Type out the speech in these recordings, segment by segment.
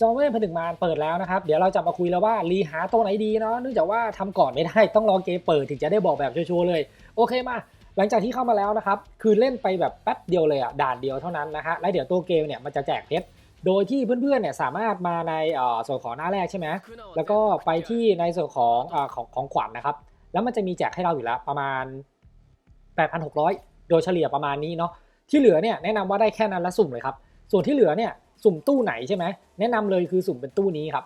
จอเวทผนึกมาเปิดแล้วนะครับ เดี๋ยวเราจะมาคุยแล้วว่ารีหาตัวไหนดีเนาะเนื่องจากว่าทำก่อนไม่ได้ต้องรอเกมเปิดถึงจะได้บอกแบบชัวร์เลย โอเคมา หลังจากที่เข้ามาแล้วนะครับ คือเล่นไปแบบแป๊บเดียวเลยอะด่านเดียวเท่านั้นนะฮะแล้วเดี๋ยวตัวเกมเนี่ยมันจะแจกเพชรโดยที่เพื่อนๆเนี่ยสามารถมาในอ่อส่วนของหน้าแรกใช่ไหมแล้วก็ไปที่ในส่วนของอ่อของของขวัญนะครับ แล้วมันจะมีแจกให้เราอยู่แล้วประมาณ 8,600 โดยเฉลี่ยประมาณนี้เนาะที่เหลือเนี่ยแนะนำว่าได้แค่นั้นละสุ่มเลยครับส่วนที่เหลือเนี่ย สุ่มตู้ไหนใช่ไหมแนะนำเลยคือสุ่มเป็นตู้นี้ครับ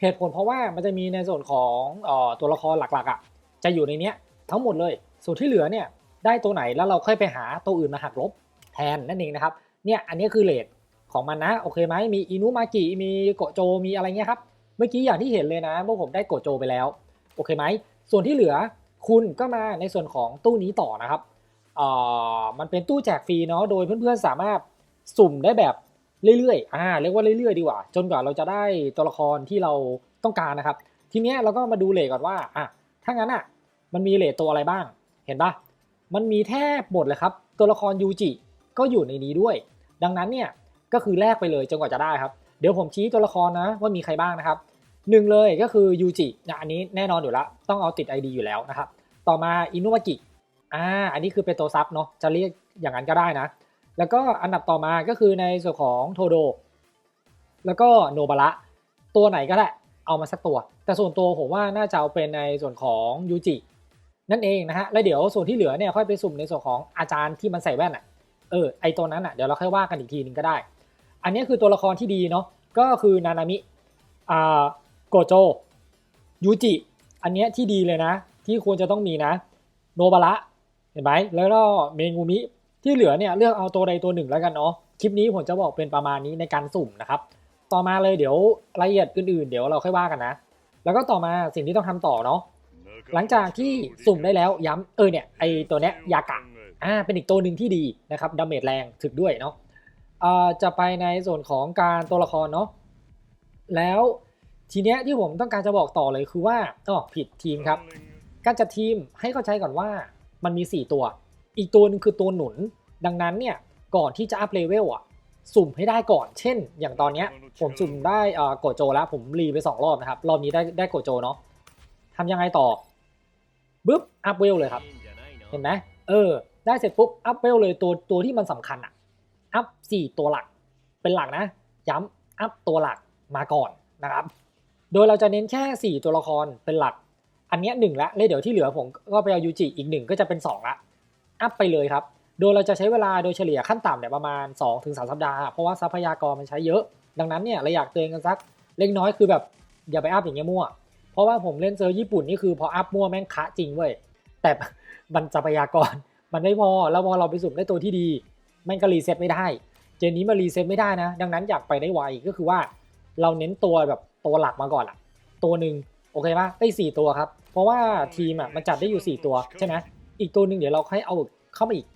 เหตุผลเพราะว่ามันจะมีในส่วนของออตัวละครหลักๆอะจะอยู่ในเนี้ยทั้งหมดเลย ส่วนที่เหลือเนี่ยได้ตัวไหนแล้วเราค่อยไปหาตัวอื่นมาหักลบแทนนั่นเองนะครับเนี่ยอันนี้คือเลทของมันนะโอเคไหมมีอินุมากิมีโกโจมีอะไรเงี้ยครับเมื่อกี้อย่างที่เห็นเลยนะเมื่อผมได้โกโจไปแล้วโอเคไหมส่วนที่เหลือคุณก็มาในส่วนของตู้นี้ต่อนะครับเออมันเป็นตู้แจกฟรีเนาะโดยเพื่อนๆสามารถสุ่มได้แบบ เรื่อยๆ อ่า เรียกว่าเรื่อยๆ ดีกว่า จนกว่าเราจะได้ตัวละครที่เราต้องการนะครับ ทีเนี้ยเราก็มาดูเลทก่อนว่า อะ ถ้างั้นอะ มันมีเลทตัวอะไรบ้าง เห็นปะมันมีแทบหมดเลยครับ ตัวละครยูจิก็อยู่ในนี้ด้วย ดังนั้นเนี่ย ก็คือแลกไปเลยจนกว่าจะได้ครับ เดี๋ยวผมชี้ตัวละครนะว่ามีใครบ้างนะครับหนึ่งเลยก็คือยูจินะอันนี้แน่นอนอยู่แล้วต้องเอาติด ID อยู่แล้วนะครับ ต่อมาอินุวากิ อ่า อันนี้คือเป็นตัวซับเนาะ จะเรียกอย่างนั้นก็ได้นะ แล้วก็อันดับต่อมาก็คือในส่วนของโทโด แล้วก็โนบาระตัวไหนก็ได้เอามาสักตัว แต่ส่วนตัวผมว่าน่าจะเอาเป็นในส่วนของยูจินั่นเองนะฮะแล้วเดี๋ยวส่วนที่เหลือเนี่ยค่อยไปสุ่มในส่วนของอาจารย์ที่มันใส่แว่นอะเออไอตัวนั้นอะเดี๋ยวเราค่อยว่ากันอีกทีนึงก็ได้ อันนี้คือตัวละครที่ดีเนาะก็คือนานามิอ่าโกโจยูจิอันเนี้ยที่ดีเลยนะ ที่ควรจะต้องมีนะ โนบาระเห็นไหมแล้วก็เมงูมิ ที่เหลือเนี่ยเลือกเอาตัวใดตัวหนึ่งแล้วกันเนาะคลิปนี้ผมจะบอกเป็นประมาณนี้ในการสุ่มนะครับ ต่อมาเลยเดี๋ยวรายละเอียดอื่นๆ เดี๋ยวเราค่อยว่ากันนะ แล้วก็ต่อมาสิ่งที่ต้องทำต่อเนาะหลังจากที่สุ่มได้แล้วย้ำเออเนี่ยไอตัวเนี้ยยากะอ่าเป็นอีกตัวหนึ่งที่ดีนะครับดาเมจแรงถึกด้วยเนาะอ่าจะไปในส่วนของการตัวละครเนาะแล้วทีเนี้ยที่ผมต้องการจะบอกต่อเลยคือว่าอ๋อผิดทีมครับ การจัดทีมให้เข้าใจก่อนว่ามันมี 4 ตัว อีกตัวหนึงคือตัวหนุน ดังนั้นเนี่ยก่อนที่จะอัพเลเวลอะสุ่มให้ได้ก่อน เช่น อย่างตอนเนี้ยผมสุ่มได้อ่อโกโจแล้วผมรีไป 2 รอบนะครับ รอบนี้ได้ได้โกโจเนาะทำยังไงต่อบึ๊บอัพเวลเลยครับ เห็นไหมเออ ได้เสร็จปุ๊บอัพเวลเลยตัวตัวที่มันสำคัญอะอัพสี่ตัวหลักเป็นหลักนะ ย้ำอัพตัวหลักมาก่อนนะครับ โดยเราจะเน้นแค่ 4 ตัวละครเป็นหลัก อันเนี้ยหนึ่งละแล้วเดี๋ยวที่เหลือผมก็ไปเอายูจิอีกหนึ่งก็จะเป็น 2 ละ อัพไปเลยครับ โดยเราจะใช้เวลาโดยเฉลี่ยขั้นต่ำเนี่ยประมาณ 2-3ถึงสัปดาห์ เพราะว่าทรัพยากรมันใช้เยอะ ดังนั้นเนี่ยเราอยากเตือนกันสักเล็กน้อยคือแบบอย่าไปอัพอย่างเงี้ยมั่ว เพราะว่าผมเล่นเซิร์ฟญี่ปุ่นนี่คือพออัพมั่วแม่งคะจริงเว้ย แต่มันทรัพยากรมันไม่พอ แล้วพอเราไปสุ่มได้ตัวที่ดีม่งก็รีเซ็ตไม่ได้ เจนนี้มารีเซ็ตไม่ได้นะ ดังนั้นอยากไปได้ไวก็คือว่าเราเน้นตัวแบบตัวหลักมาก่อนอะตัวหนึ่งโอเคปะได้สี่ตัวครับ เพราะว่าทีมอะมันจัดได้อยู่สี่ตัวใช่ไหมอีกตัวหนึ่งเดี๋ยวเราให้เอาเข้ามาอีก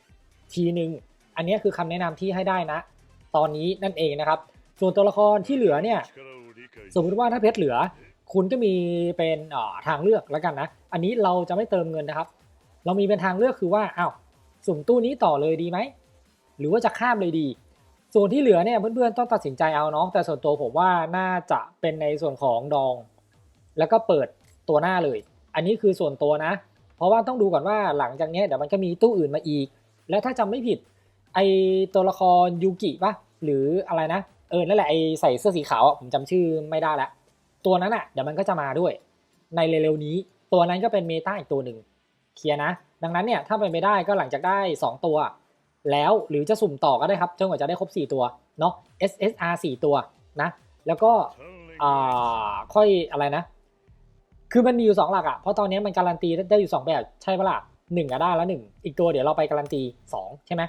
ทีหนึ่งอันนี้คือคำแนะนำที่ให้ได้นะ ตอนนี้นั่นเองนะครับ ส่วนตัวละครที่เหลือเนี่ยสมมติว่าถ้าเพชรเหลือ คุณก็มีเป็นทางเลือกแล้วกันนะ อันนี้เราจะไม่เติมเงินนะครับ เรามีเป็นทางเลือกคือว่าอ้าวสุ่มตู้นี้ต่อเลยดีไหมหรือว่าจะข้ามเลยดี ส่วนที่เหลือเนี่ยเพื่อนๆต้องตัดสินใจเอาเนาะแต่ส่วนตัวผมว่าน่าจะเป็นในส่วนของดอง แล้วก็เปิดตัวหน้าเลย อันนี้คือส่วนตัวนะ เพราะว่าต้องดูก่อนว่าหลังจากนี้เดี๋ยวมันก็มีตู้อื่นมาอีก และถ้าจำไม่ผิด ไอตัวละครยูกิปะหรืออะไรนะ เออ นั่นแหละไอใส่เสื้อสีขาวผมจำชื่อไม่ได้ละ ตัวนั้นอะ เดี๋ยวมันก็จะมาด้วย ในเร็วๆนี้ ตัวนั้นก็เป็นเมตาอีกตัวหนึ่งเคลียร์นะ ดังนั้นเนี่ยถ้าไปไม่ได้ก็หลังจากได้ 2 ตัว แล้วหรือจะสุ่มต่อก็ได้ครับจนกว่าจะได้ครบ 4 ตัวเนาะ SSR 4 ตัวนะ แล้วก็อ่าค่อยอะไรนะ คือมันมีอยู่ 2 หลักอะเพราะตอนนี้มันการันตีได้อยู่ 2 แบบใช่ปะล่ะ หนึ่งอะได้แล้วหนึ่งอีกตัวเดี๋ยวเราไปการันตี2ใช่ไหม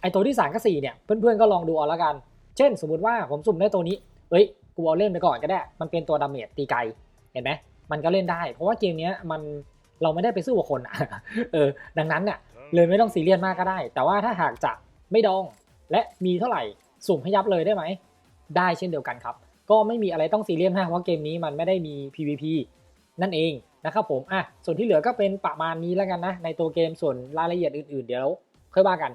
ไอตัวที่3กับ4เนี่ยเพื่อนๆก็ลองดูเอาละกัน เช่น สมมุติว่าผมสุ่มได้ตัวนี้เอ้ยกูเอาเล่นไปก่อนก็ได้ มันเป็นตัวดาเมจตีไกลเห็นไหมมันก็เล่นได้ เพราะว่าเกมนี้มันเราไม่ได้ไปสู้กับคนอะเออดังนั้นเนี่ยเลยไม่ต้องซีเรียสมากก็ได้ แต่ว่าถ้าหากจะไม่ดอง และมีเท่าไหร่สุ่มให้ยับเลยได้ไหมได้เช่นเดียวกันครับ ก็ไม่มีอะไรต้องซีเรียสมากเพราะเกมนี้มันไม่ได้มี PVP นั่นเอง นะครับผมอะส่วนที่เหลือก็เป็นประมาณนี้แล้วกันนะในตัวเกมส่วนรายละเอียดอื่นๆ เดี๋ยวค่อยว่ากัน